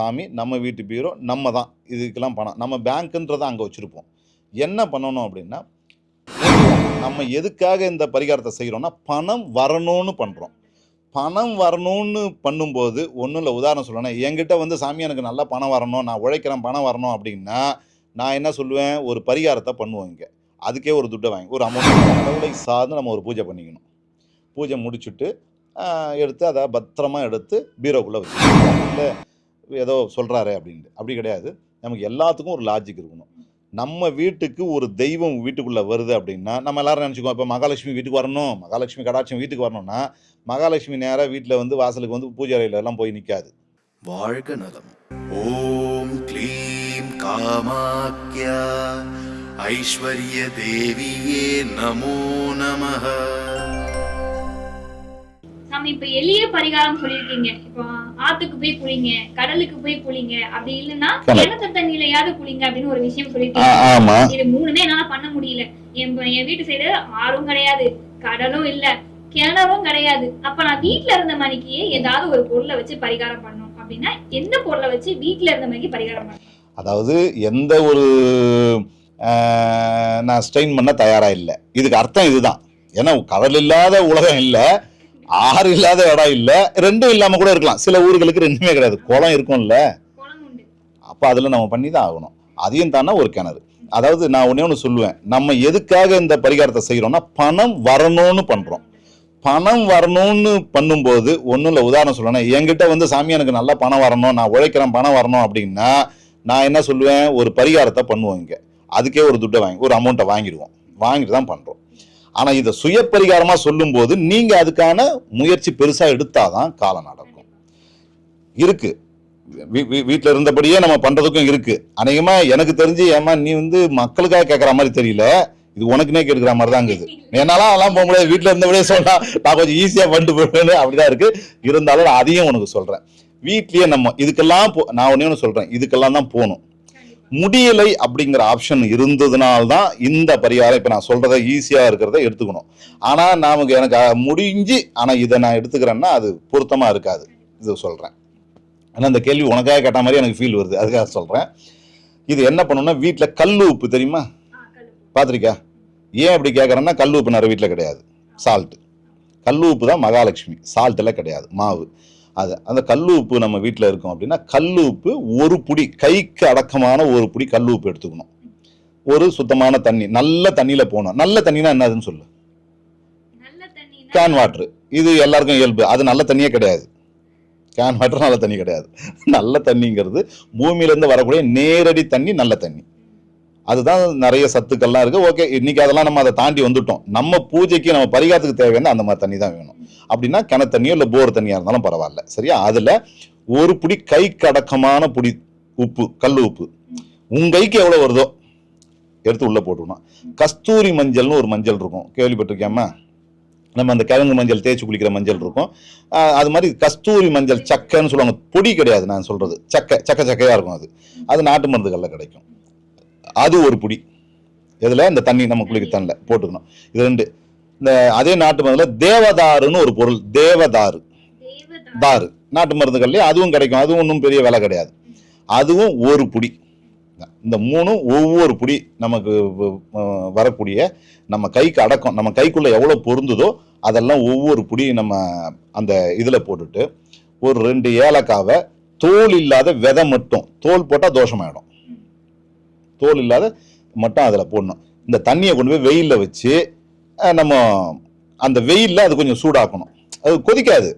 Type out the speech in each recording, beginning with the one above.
சாமி நம்ம வீட்டு பீரோ நம்ம தான். இதுக்கெல்லாம் பணம். நம்ம பேங்க்குன்றதை அங்கே வச்சுருப்போம். என்ன பண்ணணும் அப்படின்னா நம்ம எதுக்காக இந்த பரிகாரத்தை செய்கிறோம்னா பணம் வரணும்னு பண்ணுறோம் பணம் வரணும்னு பண்ணும்போது ஒன்றும் இல்லை. உதாரணம் சொல்லணும் என்கிட்ட வந்து சாமி எனக்கு நல்லா பணம் வரணும். நான் உழைக்கிறேன் பணம் வரணும் அப்படின்னா நான் என்ன சொல்லுவேன்? ஒரு பரிகாரத்தை பண்ணுவோம் இங்கே. அதுக்கே ஒரு துட்டை வாங்கி ஒரு அமௌண்ட் கடவுளை சார்ந்து நம்ம ஒரு பூஜை பண்ணிக்கணும். பூஜை முடிச்சுட்டு எடுத்து அதை பத்திரமா எடுத்து பீரோக்குள்ளே வச்சு இல்லை ஏதோ சொல்கிறாரு அப்படின்ட்டு. அப்படி கிடையாது. நமக்கு எல்லாத்துக்கும் ஒரு லாஜிக் இருக்கணும். நம்ம வீட்டுக்கு ஒரு தெய்வம் வீட்டுக்குள்ளே வருது அப்படின்னா நம்ம எல்லாரும் நினச்சிக்கோ இப்போ மகாலட்சுமி வீட்டுக்கு வரணும் மகாலட்சுமி கடாட்சம் வீட்டுக்கு வரணும்னா மகாலட்சுமி நேராக வீட்டில் வந்து வாசலுக்கு வந்து பூஜை அறையில எல்லாம் போய் நிற்காது வாழ்க நலம். ஓம் க்ளீம் காமாக்யா. ஐஸ்வர்ய தேவியே நமோ நமः நம்ம இப்ப எளிய பரிகாரம் சொல்லியிருக்கீங்க. இப்போ ஆத்துக்கு போய் குளிங்க கடலுக்கு போய் குளிங்க அப்படி இல்லைன்னா. கிணத்து தண்ணியிலயாவது குளிங்க அப்படின்னு ஒரு விஷயம் ஆமாம் இது மூணுமே என்னால பண்ண முடியல. என் என் வீட்டு சைடு ஆறும் கிடையாது கடலும் இல்ல கிணறும் கிடையாது. அப்ப நான் வீட்ல இருந்த மணிக்கு ஏதாவது ஒரு பொருளை வச்சு பரிகாரம் பண்ணும் அப்படின்னா எந்த பொருளை வச்சு வீட்ல இருந்த மணிக்கு பரிகாரம் பண்ணும் அதாவது எந்த ஒரு ஆஹ், நான் ஸ்ட்ரெயின் பண்ண தயாராக இல்லை. இதுக்கு அர்த்தம் இதுதான். ஏன்னா கடல் இல்லாத உலகம் இல்லை. ஆறு இல்லாத இடம் இல்லை ரெண்டும் இல்லாமல் கூட இருக்கலாம். சில ஊர்களுக்கு ரெண்டுமே கிடையாது. குளம் இருக்கும்ல. அப்போ அதில் நம்ம பண்ணி தான் ஆகணும். அதையும் தானே ஒரு கிணறு. அதாவது நான் ஒன்றே ஒன்று சொல்லுவேன். நம்ம எதுக்காக இந்த பரிகாரத்தை செய்கிறோம்னா பணம் வரணும்னு பண்ணுறோம் பணம் வரணும்னு பண்ணும்போது ஒன்றும் இல்லை உதாரணம் சொல்லணும் என்கிட்ட வந்து சாமி எனக்கு நல்லா பணம் வரணும். நான் உழைக்கிறேன் பணம் வரணும் அப்படின்னா நான் என்ன சொல்லுவேன்? ஒரு பரிகாரத்தை பண்ணுவோம் இங்கே. அதுக்கே ஒரு துட்டை வாங்கி ஒரு அமௌண்ட்டை வாங்கிடுவோம். வாங்கிட்டு தான் பண்ணுறோம் ஆனால் இதை சுய பரிகாரமாக சொல்லும்போது நீங்கள் அதுக்கான முயற்சி பெருசாக எடுத்தால் தான் காலம் நடக்கும். இருக்கு. வீட்டில் இருந்தபடியே நம்ம பண்ணுறதுக்கும் இருக்குது அநேகமாக எனக்கு தெரிஞ்சு ஏமா நீ வந்து மக்களுக்காக கேட்குற மாதிரி தெரியல. இது உனக்குனே கேட்குற மாதிரி தான் இருக்குது என்னாலாம் அதெல்லாம் போக முடியாது வீட்டில் இருந்தபடியே சொன்னால் நான் கொஞ்சம் ஈஸியாக பண்ணிட்டு போயிடுவேன் அப்படிதான் இருக்குது இருந்தாலும் அதையும் உனக்கு சொல்கிறேன் வீட்லேயே நம்ம இதுக்கெல்லாம் போ- நான் ஒன்றே ஒன்று சொல்கிறேன் இதுக்கெல்லாம் தான் போகணும். முடியலை அப்படிங்கிற ஆப்ஷன் இருந்ததுனால்தான் இந்த பரிகாரம். இப்ப நான் சொல்றதை ஈஸியா இருக்கிறத எடுத்துக்கணும். ஆனா நமக்கு எனக்கு முடிஞ்சு ஆனா இதை நான் எடுத்துக்கிறேன்னா அது பொருத்தமா இருக்காது. இது சொல்றேன். ஆனால் அந்த கேள்வி உனக்காக கேட்ட மாதிரி எனக்கு ஃபீல் வருது. அதுக்காக சொல்கிறேன் இது என்ன பண்ணணும்னா வீட்டில் கல் உப்பு தெரியுமா? பார்த்துருக்கா ஏன் அப்படி கேட்குறேன்னா கல் உப்பு நிறைய வீட்டில் கிடையாது. சால்ட்டு கல் உப்பு தான் மகாலட்சுமி. சால்ட் எல்லாம் கிடையாது. மாவு. அது அந்த கல் உப்பு நம்ம வீட்டில் இருக்கோம் அப்படின்னா கல் உப்பு ஒரு புடி கைக்கு அடக்கமான ஒரு புடி கல் உப்பு எடுத்துக்கணும். ஒரு சுத்தமான தண்ணி நல்ல தண்ணியில் போகணும். நல்ல தண்ணினா என்னதுன்னு சொல்லு. கேன் வாட்டர் இது எல்லாருக்கும் இயல்பு. அது நல்ல தண்ணியே கிடையாது. கேன் வாட்டர் நல்ல தண்ணி கிடையாது. நல்ல தண்ணிங்கிறது பூமியிலேருந்து வரக்கூடிய நேரடி தண்ணி நல்ல தண்ணி. அதுதான் நிறைய சத்துக்கள்லாம் இருக்குது ஓகே இன்னைக்கு அதெல்லாம் நம்ம அதை தாண்டி வந்துட்டோம். நம்ம பூஜைக்கு நம்ம பரிகாரத்துக்கு தேவையான அந்த மாதிரி தண்ணி தான் வேணும். அப்படின்னா கிணத்தண்ணியோ இல்லை போர் தண்ணியாக இருந்தாலும் பரவாயில்ல. சரியா? அதில் ஒரு புடி கைக்கு அடக்கமான புடி உப்பு கல் உப்பு. உன் கைக்கு எவ்வளோ வருதோ எடுத்து உள்ளே போட்டுக்கணும். கஸ்தூரி மஞ்சள்னு ஒரு மஞ்சள் இருக்கும். கேள்விப்பட்டிருக்கேம்மா நம்ம அந்த கிழங்கு மஞ்சள் தேய்ச்சி குளிக்கிற மஞ்சள் இருக்கும். அது மாதிரி கஸ்தூரி மஞ்சள் சக்கைன்னு சொல்லுவாங்க. பொடி கிடையாது நான் சொல்கிறது சக்கை சக்கை சக்கையாக இருக்கும் அது. அது நாட்டு மருந்துகளில் கிடைக்கும். அது ஒரு பொடி. இதில் இந்த தண்ணி நம்ம குளிக்க தண்ணில் போட்டுக்கணும். இது ரெண்டு. இந்த அதே நாட்டு மருந்துல தேவதாருன்னு ஒரு பொருள். தேவதாரு. தேவதா தாரு. நாட்டு மருந்துகள்லேயே அதுவும் கிடைக்கும். அதுவும் ஒன்றும் பெரிய விலை கிடையாது. அதுவும் ஒரு புடி. இந்த மூணும் ஒவ்வொரு புடி நமக்கு வரக்கூடிய நம்ம கைக்கு அடக்கம். நம்ம கைக்குள்ள எவ்வளோ பொருந்துதோ அதெல்லாம் ஒவ்வொரு புடி நம்ம அந்த இதில் போட்டுட்டு ஒரு ரெண்டு ஏலக்காவை தோல் இல்லாத விதை மட்டும். தோல் போட்டால் தோஷமாயிடும். தோல் இல்லாத மட்டும் அதில் போடணும். இந்த தண்ணியை கொண்டு போய் வெயிலில் வச்சு நம்ம அந்த வெயிலில் அது கொஞ்சம் சூடாக்கணும். அது கொதிக்காது.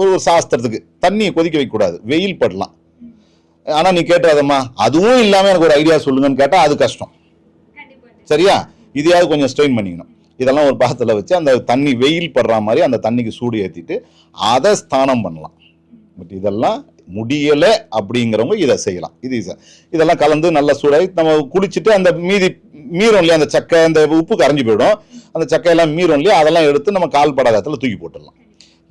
ஒரு சாஸ்திரத்துக்கு தண்ணியை கொதிக்க வைக்கக்கூடாது. வெயில் படலாம். ஆனால் நீ கேட்டாதம்மா அதுவும் இல்லாமல் எனக்கு ஒரு ஐடியா சொல்லுங்கன்னு கேட்டால் அது கஷ்டம். சரியா? இதையாவது கொஞ்சம் ஸ்ட்ரெயின் பண்ணிக்கணும். இதெல்லாம் ஒரு பாத்திரத்தில் வச்சு அந்த தண்ணி வெயில் படுற மாதிரி அந்த தண்ணிக்கு சூடு ஏற்றிட்டு அதை ஸ்தானம் பண்ணலாம். பட் இதெல்லாம் முடியலை அப்படிங்கிறவங்க இதை செய்யலாம். இது இதெல்லாம் கலந்து நல்லா சூடாகி நம்ம குளிச்சுட்டு அந்த மீதி மீறும் இல்லையா அந்த சக்கை அந்த உப்பு கரைஞ்சு போயிடும். அந்த சக்கையெல்லாம் மீறும் இல்லையா அதெல்லாம் எடுத்து நம்ம கால் படாத தூக்கி போட்டுடலாம்.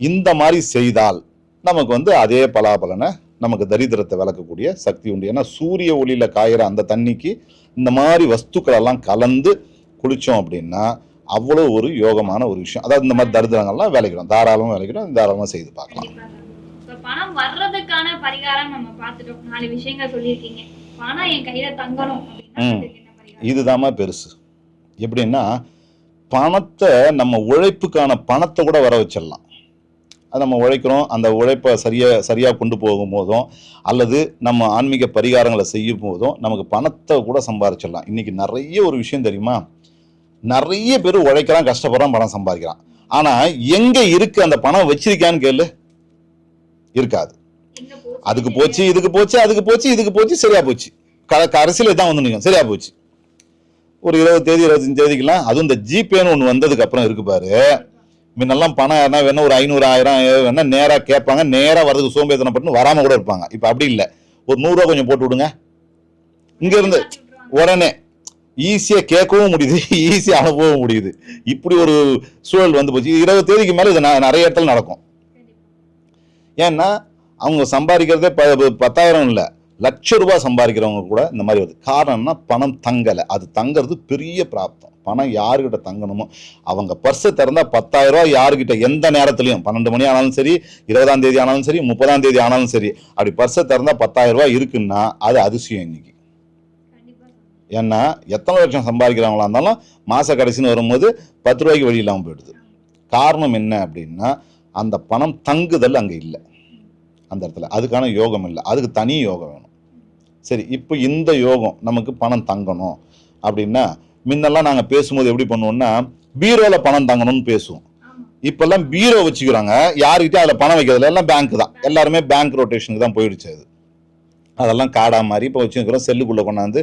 இந்த மாதிரி செய்தால் நமக்கு வந்து அதே பலாபலனை நமக்கு தரித்திரத்தை விளக்கக்கூடிய சக்தி உண்டு. ஏன்னா சூரிய ஒளியில் காயிற அந்த தண்ணிக்கு இந்த மாதிரி வஸ்துக்களெல்லாம் கலந்து குளித்தோம் அப்படின்னா அவ்வளோ ஒரு யோகமான ஒரு விஷயம். அதாவது இந்த மாதிரி தரித்திரங்கள்லாம் விளைக்கிறோம். தாராளமாக விளைக்கிறோம். தாராளமாக செய்து பார்க்கலாம். பணம் வர்றதுக்கான பரிகாரம் நம்ம பார்த்துட்டோம். நாலு விஷயங்கள் சொல்லியிருக்கீங்க. பணம் என் கையில தங்கணும் இதுதாம்மா பெருசு. எப்படின்னா பணத்தை நம்ம உழைப்புக்கான பணத்தை கூட வர வச்சிடலாம். அது நம்ம உழைக்கிறோம் அந்த உழைப்பை சரியாக சரியாக கொண்டு போகும்போதும் அல்லது நம்ம ஆன்மீக பரிகாரங்களை செய்யும் போதும் நமக்கு பணத்தை கூட சம்பாரிச்சிடலாம். இன்னைக்கு நிறைய ஒரு விஷயம் தெரியுமா? நிறைய பேர் உழைக்கிறான் கஷ்டப்படுறான் பணம் சம்பாதிக்கிறான். ஆனால் எங்கே இருக்கு அந்த பணம் வச்சிருக்கான்னு கேளு. இருக்காது. அதுக்கு போச்சு இதுக்கு போச்சு அதுக்கு போச்சு இதுக்கு போச்சு சரியா போச்சு. கடைசியில் தான் வந்து நிற்கும் சரியா போச்சு. ஒரு இருபது தேதி இருபத்தஞ்சு தேதிக்கெல்லாம் அதுவும் இந்த ஜிபேன்னு ஒன்று வந்ததுக்கு அப்புறம் இருக்கு பாரு. முன்னெல்லாம் பணம் யாருன்னா வேணா ஒரு ஐநூறு ஆயிரம் வேணா நேராக கேட்பாங்க நேராக வரதுக்கு சோம்பேத்தனப்பட்டு வராமல் கூட இருப்பாங்க. இப்போ அப்படி இல்லை. ஒரு நூறுரூவா கொஞ்சம் போட்டு விடுங்க. இங்க இருந்து மாத்தி விட்டுருவாங்க. உடனே ஈஸியாக கேட்கவும் முடியுது ஈஸியாக அனுப்பவும் முடியுது. இப்படி ஒரு சூழல் வந்து போச்சு. இருபது தேதிக்கு மேலே இது நிறைய இடத்துல நடக்கும். ஏன்னா அவங்க சம்பாதிக்கிறதே ப பத்தாயிரம் இல்லை. லட்ச ரூபா சம்பாதிக்கிறவங்க கூட இந்த மாதிரி வருது. காரணம்னா பணம் தங்கலை. அது தங்கிறது பெரிய பிராப்தம். பணம் யாருக்கிட்ட தங்கணுமோ அவங்க பர்ஸை திறந்தால் பத்தாயிரம் யாருக்கிட்ட எந்த நேரத்துலையும் பன்னெண்டு மணி ஆனாலும் சரி இருபதாம் தேதி ஆனாலும் சரி முப்பதாம் தேதி ஆனாலும் சரி அப்படி பர்ஸை திறந்தால் பத்தாயிரம் இருக்குன்னா அது அதிசயம் இன்னைக்கு. ஏன்னா எத்தனை லட்சம் சம்பாதிக்கிறவங்களா இருந்தாலும் மாத கடைசின்னு வரும்போது பத்து ரூபாய்க்கு வழி இல்லாமல் போயிடுது. காரணம் என்ன அப்படின்னா அந்த பணம் தங்குதல் அங்கே இல்லை. அந்த இடத்துல. அதுக்கான யோகம் இல்லை. அதுக்கு தனி யோகம் வேணும். சரி இப்போ இந்த யோகம் நமக்கு பணம் தங்கணும் அப்படின்னா முன்னெல்லாம் நாங்கள் பேசும்போது எப்படி பண்ணுவோம்னா பீரோவில் பணம் தங்கணும்னு பேசுவோம். இப்போல்லாம் பீரோ வச்சுக்கிறாங்க. யாருக்கிட்டே அதில் பணம் வைக்கிறதுல எல்லாம் பேங்க் தான். எல்லாருமே பேங்க் ரொட்டேஷனுக்கு தான் போயிடுச்சு அது. அதெல்லாம் காடா மாதிரி இப்போ வச்சுருக்கிறோம். செல்லுக்குள்ளே கொண்டாந்து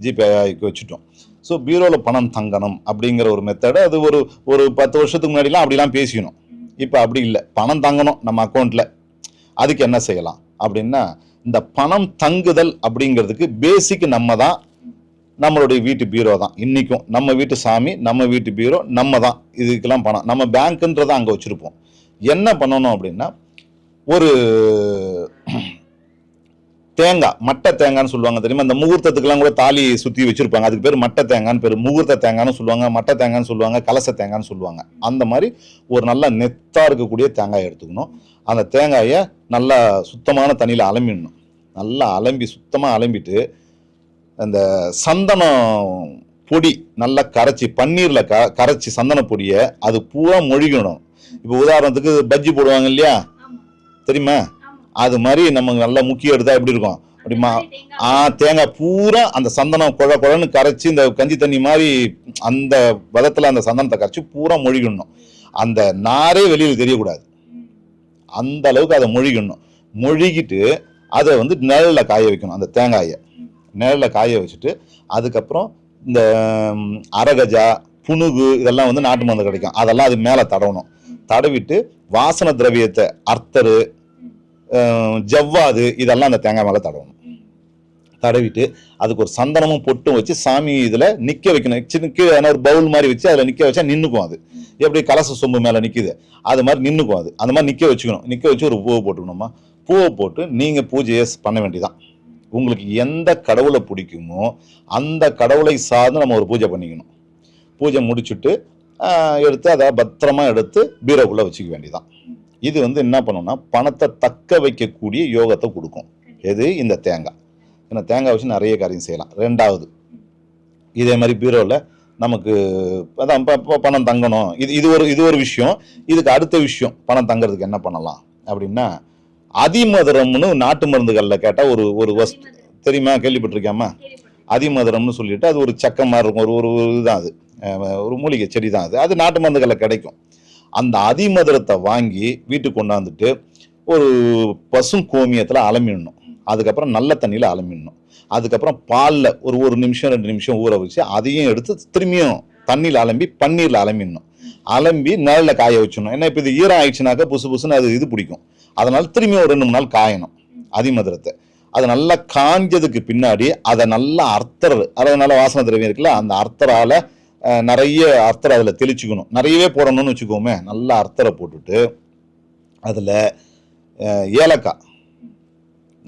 ஜிபே வச்சுட்டோம். ஸோ பீரோவில் பணம் தங்கணும் அப்படிங்கிற ஒரு மெத்தடு அது ஒரு ஒரு பத்து வருஷத்துக்கு முன்னாடிலாம் அப்படிலாம் பேசிக்கணும் இப்போ அப்படி இல்லை. பணம் தங்கணும் நம்ம அக்கௌண்ட்டில் அதுக்கு என்ன செய்யலாம்? அப்படின்னா இந்த பணம் தங்குதல் அப்படிங்கிறதுக்கு பேசிக் நம்ம தான் நம்மளுடைய வீட்டு பீரோ தான். இன்றைக்கும் நம்ம வீட்டு சாமி நம்ம வீட்டு பீரோ நம்ம தான். இதுக்கெல்லாம் பணம். நம்ம பேங்க்குன்றதை அங்கே வச்சுருப்போம். என்ன பண்ணணும் அப்படின்னா ஒரு தேங்காய் மட்டை தேங்காய்னு சொல்லுவாங்க தெரியுமா? இந்த முகூர்த்தத்துக்கெல்லாம் கூட தாலி சுற்றி வச்சிருப்பாங்க. அதுக்கு பேர் மட்டை தேங்காய்னு பேர். முகூர்த்த தேங்காய்னு சொல்லுவாங்க மட்டை தேங்காய்னு சொல்லுவாங்க கலச தேங்காய்னு சொல்லுவாங்க. அந்த மாதிரி ஒரு நல்ல நெத்தாக இருக்கக்கூடிய தேங்காயை எடுத்துக்கணும். அந்த தேங்காயை நல்லா சுத்தமான தண்ணியில் அலம்பிடணும். நல்லா அலம்பி சுத்தமாக அலம்பிட்டு அந்த சந்தனம் பொடி நல்லா கரைச்சி பன்னீரில் க கரைச்சி சந்தன பொடியை அது பூரா மொழிகணும் இப்போ உதாரணத்துக்கு பஜ்ஜி போடுவாங்க இல்லையா? தெரியுமா? அது மாதிரி நம்ம நல்லா முக்கியம் எடுத்தால் எப்படி இருக்கும்? அப்படிமா தேங்காய் ஆ தேங்காய் பூரா அந்த சந்தனம் குழ குழன்னு கரைச்சி இந்த கஞ்சி தண்ணி மாதிரி அந்த பதத்தில் அந்த சந்தனத்தை கரைச்சி பூரா மொழிகணும். அந்த நாரே வெளியில் தெரியக்கூடாது. அந்த அளவுக்கு அதை மொழிகணும். மொழிகிட்டு அதை வந்து நிழலில் காய வைக்கணும் அந்த தேங்காயை. நிழலில் காய வச்சுட்டு அதுக்கப்புறம் இந்த அரகஜா புனுகு இதெல்லாம் வந்து நாட்டு மருந்து கிடைக்கும். அதெல்லாம் அது மேலே தடவணும். தடவிட்டு வாசன திரவியத்தை அர்த்தரு ஜவ்வாது இதெல்லாம் அந்த தேங்காய் மேலே தடவணும். தடவிட்டு அதுக்கு ஒரு சந்தனமும் பொட்டும் வச்சு சாமி இதில் நிற்க வைக்கணும். சின்ன கீழே ஒரு பவுல் மாதிரி வச்சு அதில் நிற்க வச்சா நின்றுக்கும் அது. எப்படி கலச சொம்பு மேலே நிற்குது அது மாதிரி நின்றுக்கும் அது. அந்த மாதிரி நிற்க வச்சுக்கணும். நிற்க வச்சு ஒரு பூவை போட்டுக்கணுமா? பூவை போட்டு நீங்கள் பூஜையை பண்ண வேண்டியதான் உங்களுக்கு எந்த கடவுளை பிடிக்குமோ அந்த கடவுளை சார்ந்து நம்ம ஒரு பூஜை பண்ணிக்கணும். பூஜை முடிச்சுட்டு எடுத்து அதை பத்திரமா எடுத்து பீரோக்குள்ளே வச்சுக்க வேண்டியதான் இது வந்து என்ன பண்ணும்னா பணத்தை தக்க வைக்கக்கூடிய யோகத்தை கொடுக்கும். எது? இந்த தேங்காய் இந்த தேங்காய் வச்சு நிறைய காரியம் செய்யலாம். ரெண்டாவது இதே மாதிரி பீரோவில் நமக்கு அதான் ப- ப- பணம் தங்கணும். இது இது ஒரு இது ஒரு விஷயம். இதுக்கு அடுத்த விஷயம் பணம் தங்குறதுக்கு என்ன பண்ணலாம்? அப்படின்னா அதிமதுரம்னு நாட்டு மருந்துகளில் கேட்டால் ஒரு ஒரு வஸ்து தெரியுமா? கேள்விப்பட்டிருக்கேன். அதிமதுரம்னு சொல்லிட்டு அது ஒரு சக்கம் மாதிரி இருக்கும். ஒரு ஒரு இதுதான் அது. ஒரு மூலிகை செடி தான் அது. அது நாட்டு மருந்துகளில் கிடைக்கும். அந்த அதிமதுரத்தை வாங்கி வீட்டுக்கு கொண்டாந்துட்டு ஒரு பசும் கோமியத்தில் அலமிடணும். அதுக்கப்புறம் நல்ல தண்ணியில் அலம்பிடணும் அதுக்கப்புறம் பாலில் ஒரு ஒரு நிமிஷம் ரெண்டு நிமிஷம் ஊற வச்சு அதையும் எடுத்து திரும்பியும் தண்ணியில் அலம்பி பன்னீரில் அலம்பிடணும் அலம்பி நிழலில் காய வச்சிடணும். ஏன்னா இப்போ இது ஈரம் ஆயிடுச்சுனாக்கா புசு புசுன்னு அது இது பிடிக்கும். அதனால் திரும்பியும் ஒரு ரெண்டு மூணு நாள் காயணும் அதிமதுரத்தை. அது நல்லா காஞ்சதுக்கு பின்னாடி அதை நல்லா அர்த்தர் அதாவது நல்ல வாசனை திரவியம் இருக்குல்ல அந்த அர்த்தரால் நிறைய அர்த்தரை அதில் தெளிச்சுக்கணும். நிறையவே போடணும்னு வச்சுக்கோமே நல்லா அர்த்தரை போட்டுட்டு அதில் ஏலக்காய்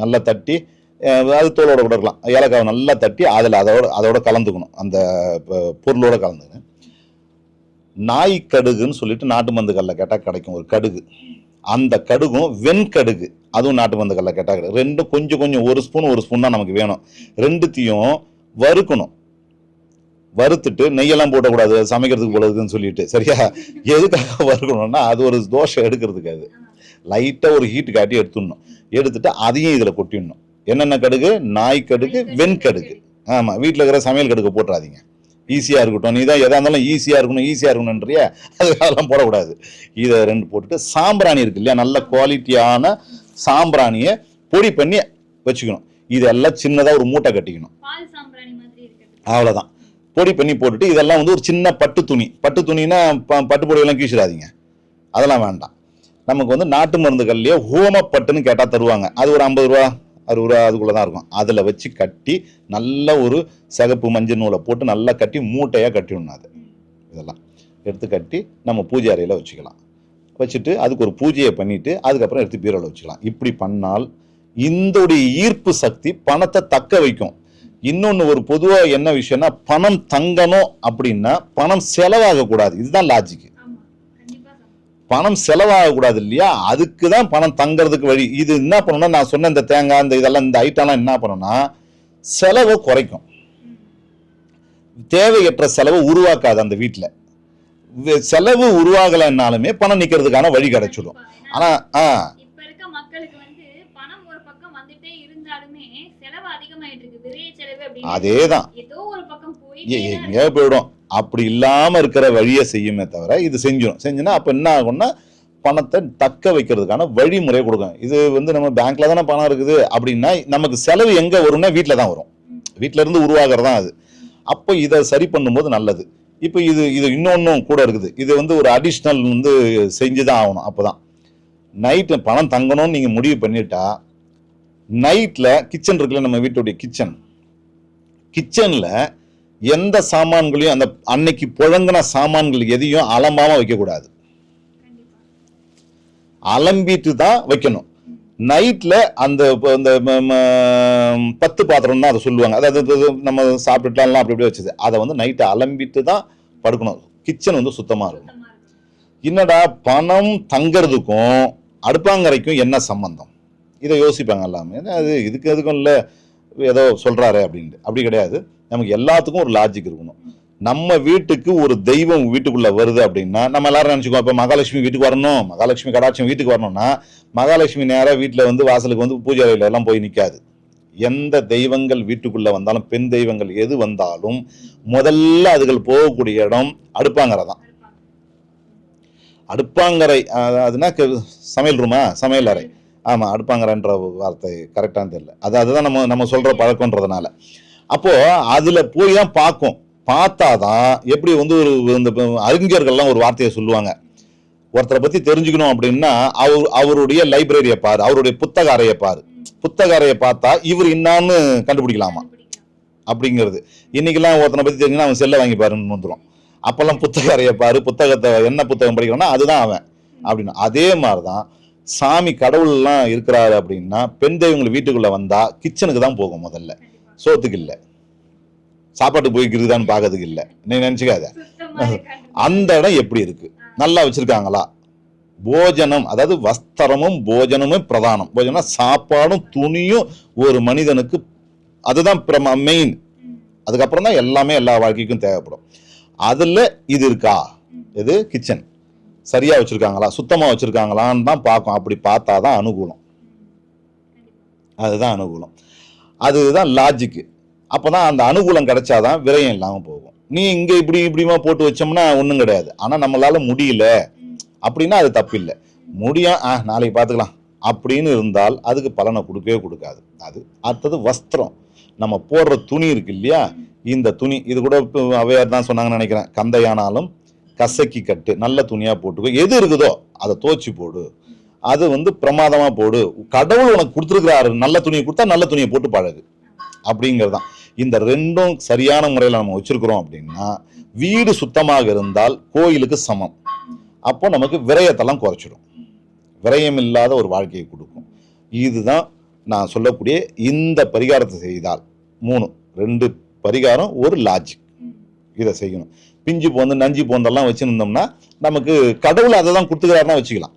நல்லா தட்டி அது தோலோட கூட இருக்கலாம். ஏலக்காவை நல்லா தட்டி அதில் அதோட அதோட கலந்துக்கணும். அந்த பொருளோட கலந்துக்கணும். நாய் கடுகுன்னு சொல்லிட்டு நாட்டு மருந்து கல்ல கேட்டால் கிடைக்கும். ஒரு கடுகு. அந்த கடுகும் வெண்கடுகு. அதுவும் நாட்டு மருந்து கடலை கேட்டால் கிடைக்கும். ரெண்டும் கொஞ்சம் கொஞ்சம் ஒரு ஸ்பூன் ஒரு ஸ்பூன் தான் நமக்கு வேணும். ரெண்டுத்தையும் வறுக்கணும். வறுத்துட்டு நெய்யெல்லாம் போடக்கூடாது சமைக்கிறதுக்கு போலதுன்னு சொல்லிட்டு சரியா? எதுக்காக வறுக்கணும்னா அது ஒரு தோஷம் எடுக்கிறதுக்கு அது. லைட்டாக ஒரு ஹீட் காட்டி எடுத்துடணும். எடுத்துட்டு அதையும் இதில் கொட்டிடணும். என்னென்ன கடுகு? நாய் கடுகு வெண்கடுகு ஆமாம் வீட்டில் இருக்கிற சமையல் கடுகு போட்டுறாதீங்க. ஈஸியாக இருக்கட்டும். நீ தான் எதா இருந்தாலும் ஈஸியாக இருக்கணும் ஈஸியாக இருக்கணுன்றிய அது அதெல்லாம் போடக்கூடாது. இதை ரெண்டு போட்டுட்டு சாம்பிராணி இருக்கு இல்லையா? நல்ல குவாலிட்டியான சாம்பிராணியை பொடி பண்ணி வச்சுக்கணும். இதெல்லாம் சின்னதாக ஒரு மூட்டை கட்டிக்கணும். அவ்வளோதான் பொடி பண்ணி போட்டுட்டு இதெல்லாம் வந்து ஒரு சின்ன பட்டு துணி. பட்டு துணினா ப- பட்டு புடவைலாம் கீழாதீங்க அதெல்லாம் வேண்டாம். நமக்கு வந்து நாட்டு மருந்துகள்லேயே ஹோமப்பட்டுன்னு கேட்டால் தருவாங்க. அது ஒரு ஐம்பது ரூபா அறுபது ரூபா அதுக்குள்ளே தான் இருக்கும். அதில் வச்சு கட்டி நல்ல ஒரு சிகப்பு மஞ்சள் நூலை போட்டு நல்லா கட்டி மூட்டையாக கட்டிடணும் அது. இதெல்லாம். எடுத்து கட்டி நம்ம பூஜை அறையில் வச்சுக்கலாம். வச்சுட்டு அதுக்கு ஒரு பூஜையை பண்ணிவிட்டு அதுக்கப்புறம் எடுத்து பீரோவில் வச்சுக்கலாம். இப்படி பண்ணால் இந்தோடைய ஈர்ப்பு சக்தி பணத்தை தக்க வைக்கும். இன்னொன்று ஒரு பொதுவாக என்ன விஷயம்னா பணம் தங்கணும் அப்படின்னா பணம் செலவாகக்கூடாது. இதுதான் லாஜிக். பணம் செலவாகக்கூடாது இல்லையா? அதுக்கு தான் பணம் தங்கறதுக்கு வழி. இது என்ன பண்ணணும்னா நான் சொன்ன இந்த தேங்காய் இந்த இதெல்லாம் இந்த ஐட்டம்லாம் என்ன பண்ணணும்னா செலவை குறைக்கும். தேவையற்ற செலவை உருவாக்காது அந்த வீட்டில் செலவு உருவாகலைன்னாலுமே பணம் நிற்கிறதுக்கான வழி கிடைச்சிடும். ஆனால் ஆ இப்ப இருக்க மக்களுக்கு வந்து பணம் ஒரு பக்கம் வந்துட்டே இருந்தாலுமே செலவு அதிகமாயிட்டு இருக்கு விரைய செலவு அப்படின்னு அதேதான். ஏதோ ஒரு பக்கம் எ- போயிட்டே தான் எங்கேயோ போயிடும். அப்படி இல்லாம இருக்கிற வழியை செய்யுமே தவிர இது செஞ்சிடும் செஞ்சுனா அப்ப என்ன ஆகும்னா பணத்தை தக்க வைக்கிறதுக்கான வழிமுறை கொடுக்கும். இது வந்து நம்ம பேங்க்ல தானே பணம் இருக்குது. அப்படின்னா நமக்கு செலவு எங்க வரும்னா வீட்டில் தான் வரும். வீட்ல இருந்து உருவாகிறது தான் அது. அப்போ இதை சரி பண்ணும்போது நல்லது. இப்போ இது இது இன்னொன்றும் கூட இருக்குது. இது வந்து ஒரு அடிஷ்னல் வந்து செஞ்சு தான் ஆகணும். அப்போதான். நைட்டு பணம் தங்கணும்னு நீங்கள் முடிவு பண்ணிட்டா நைட்டில் கிச்சன் இருக்குல்ல நம்ம வீட்டுடைய கிச்சன் கிச்சனில் எந்த சாமான்களையும் அந்த அன்னைக்கு புழங்கின சாமான்கள் எதையும் அலம்பாமல் வைக்கக்கூடாது. அலம்பிட்டு தான் வைக்கணும். நைட்டில் அந்த இப்ப இந்த பத்து பாத்திரம் தான் அதை சொல்லுவாங்க. அதாவது இது நம்ம சாப்பிட்டுட்டுலாம் அப்படி இப்படி வச்சது. அதை வந்து நைட்டை அலம்பிட்டு தான் படுக்கணும். கிச்சன் வந்து சுத்தமாக இருக்கும் என்னடா பணம் தங்கிறதுக்கும் அடுப்பாங்கரைக்கும் என்ன சம்பந்தம்? இதை யோசிப்பாங்க எல்லாமே. அது இதுக்கு எதுக்கும் இல்லை ஏதோ சொல்கிறாரு அப்படின்ட்டு. அப்படி கிடையாது. நமக்கு எல்லாத்துக்கும் ஒரு லாஜிக் இருக்கணும். நம்ம வீட்டுக்கு ஒரு தெய்வம் வீட்டுக்குள்ள வருது அப்படின்னா நம்ம எல்லாரும் நினைச்சுக்கோ இப்போ மகாலட்சுமி வீட்டுக்கு வரணும். மகாலட்சுமி கடாட்சம் வீட்டுக்கு வரணும்னா மகாலட்சுமி நேராக வீட்டில் வந்து வாசலுக்கு வந்து பூஜை அறையில் எல்லாம் போய் நிற்காது எந்த தெய்வங்கள் வீட்டுக்குள்ள வந்தாலும் பெண் தெய்வங்கள் எது வந்தாலும் முதல்ல அதுகள் போகக்கூடிய இடம் அடுப்பாங்கரை தான். அடுப்பாங்கரை அதுனா சமையல் ரூமா? சமையல் அறை. ஆமாம் அடுப்பாங்கிறன்ற வார்த்தை கரெக்டான தெரியல. அது அதுதான் நம்ம நம்ம சொல்கிற பழக்கன்றதுனால அப்போது அதில் போய் தான் பார்க்கும். பார்த்தாதான் எப்படி வந்து ஒரு இந்த அறிஞர்கள்லாம் ஒரு வார்த்தையை சொல்லுவாங்க. ஒருத்தரை பற்றி தெரிஞ்சுக்கணும் அப்படின்னா அவர் அவருடைய லைப்ரரியை பாரு அவருடைய புத்தக அறையை பாரு. புத்தக அறையை பார்த்தா இவர் என்னான்னு கண்டுபிடிக்கலாமா? அப்படிங்கிறது. இன்னைக்கெல்லாம் ஒருத்தனை பற்றி தெரிஞ்சுன்னா அவன் செல்லை வாங்கி பாருன்னு வந்துடும் அப்போல்லாம் புத்தக அறையை பாரு புத்தகத்தை என்ன புத்தகம் படிக்கிறானோ அதுதான் அவன். அப்படின்னு. அதே மாதிரி தான் சாமி கடவுள்லாம் இருக்கிறாரு அப்படின்னா பெண் தெய்வங்கள் வீட்டுக்குள்ளே வந்தால் கிச்சனுக்கு தான் போகும் முதல்ல. சோத்துக்கு இல்லை. சாப்பாட்டுக்கு போய்க்கிறதுதான்னு பார்க்கறதுக்கு இல்லை. நீ நினச்சிக்காத. அந்த இடம் எப்படி இருக்குது நல்லா வச்சுருக்காங்களா? போஜனம் அதாவது வஸ்திரமும் போஜனமும் பிரதானம். போஜனம் சாப்பாடும் துணியும் ஒரு மனிதனுக்கு அதுதான் மெயின் அதுக்கப்புறம் தான் எல்லாமே எல்லா வாழ்க்கைக்கும் தேவைப்படும். அதில் இது இருக்கா? இது கிச்சன் சரியாக வச்சுருக்காங்களா? சுத்தமாக வச்சுருக்காங்களான்னு தான் பார்க்கும் அப்படி பார்த்தா தான் அனுகூலம். அதுதான் அனுகூலம். அதுதான் லாஜிக்கு அப்பதான் அந்த அனுகூலம் கிடைச்சாதான் விரயம் இல்லாமல் போகும். நீ இங்கே இப்படி இப்படிமா போட்டு வச்சோம்னா ஒன்றும் கிடையாது. ஆனால் நம்மளால முடியல அப்படின்னா அது தப்பில்லை. முடியும் ஆ நாளைக்கு பார்த்துக்கலாம். அப்படின்னு இருந்தால் அதுக்கு பலனை கொடுக்கவே கொடுக்காது. அது அடுத்தது வஸ்திரம். நம்ம போடுற துணி இருக்கு இல்லையா? இந்த துணி இது கூட இப்போ அவையார் தான் சொன்னாங்கன்னு நினைக்கிறேன். கந்தையானாலும் கசக்கி கட்டு நல்ல துணியாக போட்டுக்கோ. எது இருக்குதோ அதை தோச்சி போடு. அது வந்து பிரமாதமாக போடு. கடவுள் உனக்கு கொடுத்துருக்கிறாரு நல்ல துணியை கொடுத்தா நல்ல துணியை போட்டு பழகு. அப்படிங்கிறதான் இந்த ரெண்டும் சரியான முறையில் நம்ம வச்சுருக்குறோம் அப்படின்னா வீடு சுத்தமாக இருந்தால் கோயிலுக்கு சமம். அப்போ நமக்கு விரயத்தெல்லாம் குறைச்சிடும். விரயம் இல்லாத ஒரு வாழ்க்கையை கொடுக்கும். இதுதான் நான் சொல்லக்கூடிய இந்த பரிகாரத்தை செய்தால். மூணு ரெண்டு பரிகாரம் ஒரு லாஜிக் இதை செய்யணும். பிஞ்சு போந்து நஞ்சு போந்தெல்லாம் வச்சுருந்தோம்னா நமக்கு கடவுள் அதை தான் கொடுத்துக்கிறாருன்னா வச்சுக்கலாம்.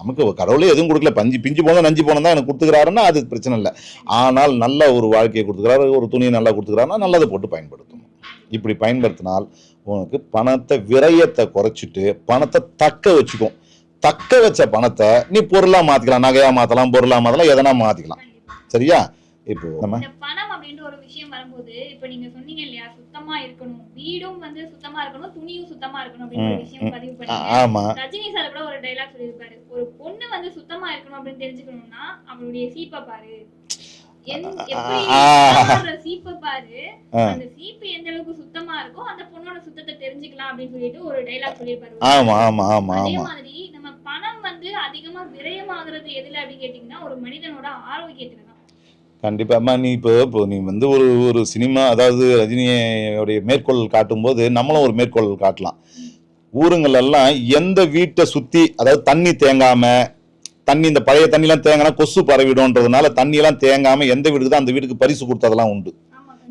நமக்கு கடவுளே எதுவும் கொடுக்கல. பஞ்சு பிஞ்சு போனால் நஞ்சு போனால் தான் எனக்கு கொடுத்துக்கிறாருன்னா அது பிரச்சனை இல்லை. ஆனால் நல்ல ஒரு வாழ்க்கையை கொடுத்துக்கிறாரு. ஒரு துணியை நல்லா கொடுத்துக்கிறாருன்னா நல்லதை போட்டு பயன்படுத்தணும். இப்படி பயன்படுத்தினால் உனக்கு பணத்தை விரயத்தை குறைச்சிட்டு பணத்தை தக்க வச்சுக்கும். தக்க வச்ச பணத்தை நீ பொருளாக மாற்றிக்கலாம் நகையாக மாற்றலாம் பொருளாக மாற்றலாம் எதனா மாற்றிக்கலாம் சரியா? இப்போ நம்ம இந்த பணம் அப்படின்ற ஒரு விஷயம் வரும்போது இப்ப நீங்க சொன்னீங்க இல்லையா சுத்தமா இருக்கணும். வீடும் வந்து சுத்தமா இருக்கணும் துணியும் சுத்தமா இருக்கணும் அப்படின்ற விஷயம் பதிவு ஆமா. ரஜினி சார் கூட ஒரு டைலாக் சொல்லியிருப்பாரு. ஒரு பொண்ணு வந்து சுத்தமா இருக்கணும் அப்படின்னு தெரிஞ்சுக்கணும்னா அவளுடைய சீப்பை பாரு. சீப்பை பாரு. அந்த சீப்பு எந்த அளவுக்கு சுத்தமா இருக்கோ அந்த பொண்ணோட சுத்தத்தை தெரிஞ்சுக்கலாம் அப்படின்னு சொல்லிட்டு ஒரு டைலாக் சொல்லியிருப்பாரு. ஆமா ஆமா ஆமா அதே மாதிரி நம்ம பணம் வந்து அதிகமா விரயமாகிறது எதுல அப்படின்னு கேட்டீங்கன்னா ஒரு மனிதனோட ஆரோக்கியத்துல தான். கண்டிப்பாம்மா நீ இப்போ இப்போ நீ வந்து ஒரு ஒரு சினிமா அதாவது ரஜினியோடைய மேற்கோள் காட்டும்போது நம்மளும் ஒரு மேற்கோள் காட்டலாம். ஊருங்களெல்லாம் எந்த வீட்டை சுற்றி அதாவது தண்ணி தேங்காமல் தண்ணி இந்த பழைய தண்ணிலாம் தேங்கினா கொசு பரவிடும்ன்றதுனால தண்ணியெல்லாம் தேங்காமல் எந்த வீட்டுக்கு தான் அந்த வீட்டுக்கு பரிசு கொடுத்ததெல்லாம் உண்டு.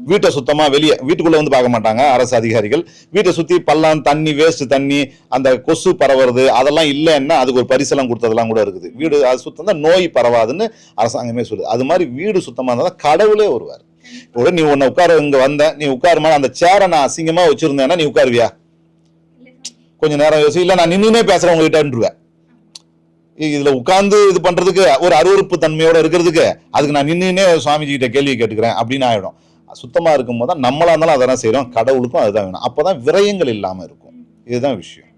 வீட்டை சுத்தமா வெளியே வீட்டுக்குள்ள வந்து பார்க்க மாட்டாங்க அரசு அதிகாரிகள். வீட்டை சுத்தி பள்ளம் தண்ணி வேஸ்ட் தண்ணி அந்த கொசு பரவுறது அதெல்லாம் இல்லைன்னா அதுக்கு ஒரு பரிசெல்லாம் கொடுத்ததெல்லாம் கூட இருக்குது. வீடு அது சுத்தம் தான் நோய் பரவாதுன்னு அரசாங்கமே சொல்லுது. அது மாதிரி வீடு சுத்தமா இருந்தால் தான் கடவுளே வருவார். இப்போ நீ உன்னை உட்கார இங்க வந்த நீ உட்காருமா அந்த சேரை நான் அசிங்கமா வச்சிருந்தேன்னா நீ உட்காருவியா? கொஞ்சம் கொஞ்ச நேரம் யோசி இல்ல நான் நின்னுனே பேசுறேன் உங்ககிட்டன்றுவேன் இதுல உட்கார்ந்து இது பண்றதுக்கு ஒரு அருவருப்பு தன்மையோட இருக்கிறதுக்கு அதுக்கு நான் நின்றுனே சுவாமிஜி கிட்ட கேள்வி கேட்டுக்கிறேன் அப்படின்னு ஆயிடும். சுத்தமா இருக்கும் போது தான் நம்மளா இருந்தாலும் அதெல்லாம் செய்றோம். கடவுளுக்கும் அதுதான் வேணும். அப்பதான் விரயங்கள் இல்லாம இருக்கும். இதுதான் விஷயம்.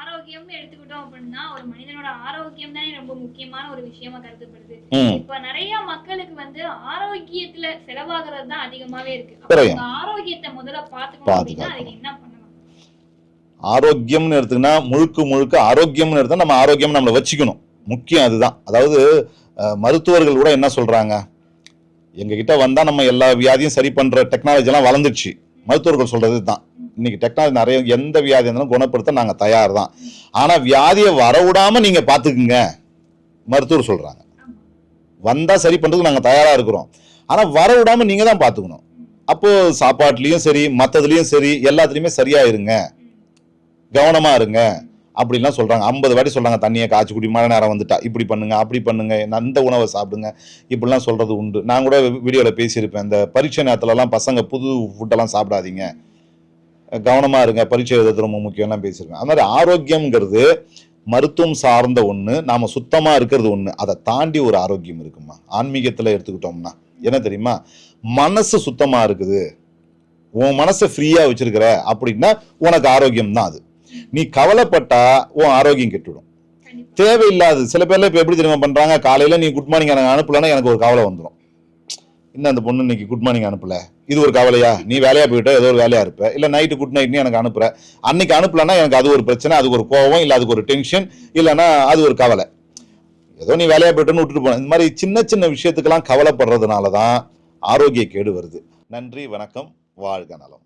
ஆரோக்கியம்னு எடுத்துக்கிட்டோம் அப்படின்னா ஒரு மனிதனோட ஆரோக்கியம் தானே ரொம்ப முக்கியமான ஒரு விஷயமா கருதப்படுது. ம். இப்ப நிறைய மக்களுக்கு வந்து ஆரோக்கியத்துல செலவாகிறது தான் அதிகமாவே இருக்கு. அப்ப குறையும். அவங்க ஆரோக்கியத்தை முதல்ல பாத்துக்கணும் அப்படின்னா பாதுகாக்கணும். அதுக்கு என்ன பண்ணலாம்? ஆரோக்கியம்னு எடுத்துக்கினா முழுக்க முழுக்க ஆரோக்கியம்னு எடுத்தா நம்ம ஆரோக்கியம் நம்மளை வச்சுக்கணும். முக்கியம் அதுதான். அதாவது மருத்துவர்கள் கூட என்ன சொல்றாங்க? எங்ககிட்ட வந்தால் நம்ம எல்லா வியாதியும் சரி பண்ணுற டெக்னாலஜிலாம் வளர்ந்துச்சு மருத்துவர்கள் சொல்கிறது தான் இன்னைக்கு டெக்னாலஜி நிறைய எந்த வியாதி இருந்தாலும் குணப்படுத்த நாங்கள் தயார் தான் ஆனால் வியாதியை வரவிடாமல் நீங்கள் பார்த்துக்குங்க. மருத்துவர் சொல்கிறாங்க வந்தால் சரி பண்ணுறதுக்கு நாங்கள் தயாராக இருக்கிறோம். ஆனால் வரவிடாமல் நீங்கள் தான் பார்த்துக்கணும். அப்போது சாப்பாட்லேயும் சரி மற்றதுலேயும் சரி எல்லாத்துலேயுமே சரியாக இருங்க கவனமாக இருங்க. அப்படிலாம் சொல்கிறாங்க ஐம்பது வாட்டி சொல்கிறாங்க தண்ணியை காய்ச்சி குடி மழை நேரம் வந்துட்டா. இப்படி பண்ணுங்க அப்படி பண்ணுங்க அந்த உணவை சாப்பிடுங்க. இப்படிலாம் சொல்கிறது உண்டு. நான் கூட வீடியோவில் பேசியிருப்பேன். இந்த பரீட்சை நேரத்துலலாம் பசங்க புது ஃபுட்டெல்லாம் சாப்பிடாதீங்க. கவனமாக இருங்க. பரீட்சை எழுதுறது ரொம்ப முக்கியம்லாம் பேசியிருக்கேன் அது மாதிரி ஆரோக்கியம்ங்கிறது மருத்துவம் சார்ந்த ஒன்று நாம் சுத்தமாக இருக்கிறது ஒன்று அதை தாண்டி ஒரு ஆரோக்கியம் இருக்குமா? ஆன்மீகத்தில் எடுத்துக்கிட்டோம்னா. என்ன தெரியுமா? மனசு சுத்தமாக இருக்குது. உன் மனசை ஃப்ரீயாக வச்சுருக்கிற அப்படின்னா உனக்கு ஆரோக்கியம் தான் அது. நீ கவலைப்பட்டா உன் ஆரோக்கியம் கெட்டுடும். தேவையில்லாது சில பேர்ல இப்ப எப்படி தெரியுமா பண்றாங்க? காலையில நீ குட் மார்னிங் எனக்கு அனுப்பலன்னா எனக்கு ஒரு கவலை வந்துடும் இன்னும் அந்த பொண்ணு இன்னைக்கு குட் மார்னிங் அனுப்பல? இது ஒரு கவலையா? நீ வேலையா போயிட்ட ஏதோ ஒரு வேலையா இருப்ப. இல்ல நைட்டு குட் நைட்னு எனக்கு அனுப்புற. அன்னைக்கு அனுப்பலன்னா எனக்கு அது ஒரு பிரச்சனை அதுக்கு ஒரு கோவம் இல்ல அதுக்கு ஒரு டென்ஷன் இல்லைன்னா அது ஒரு கவலை. ஏதோ நீ வேலையா போயிட்டோன்னு விட்டுட்டு போன. இந்த மாதிரி சின்ன சின்ன விஷயத்துக்கெல்லாம் கவலைப்படுறதுனால தான் ஆரோக்கிய கேடு வருது. நன்றி வணக்கம் வாழ்க நலம்.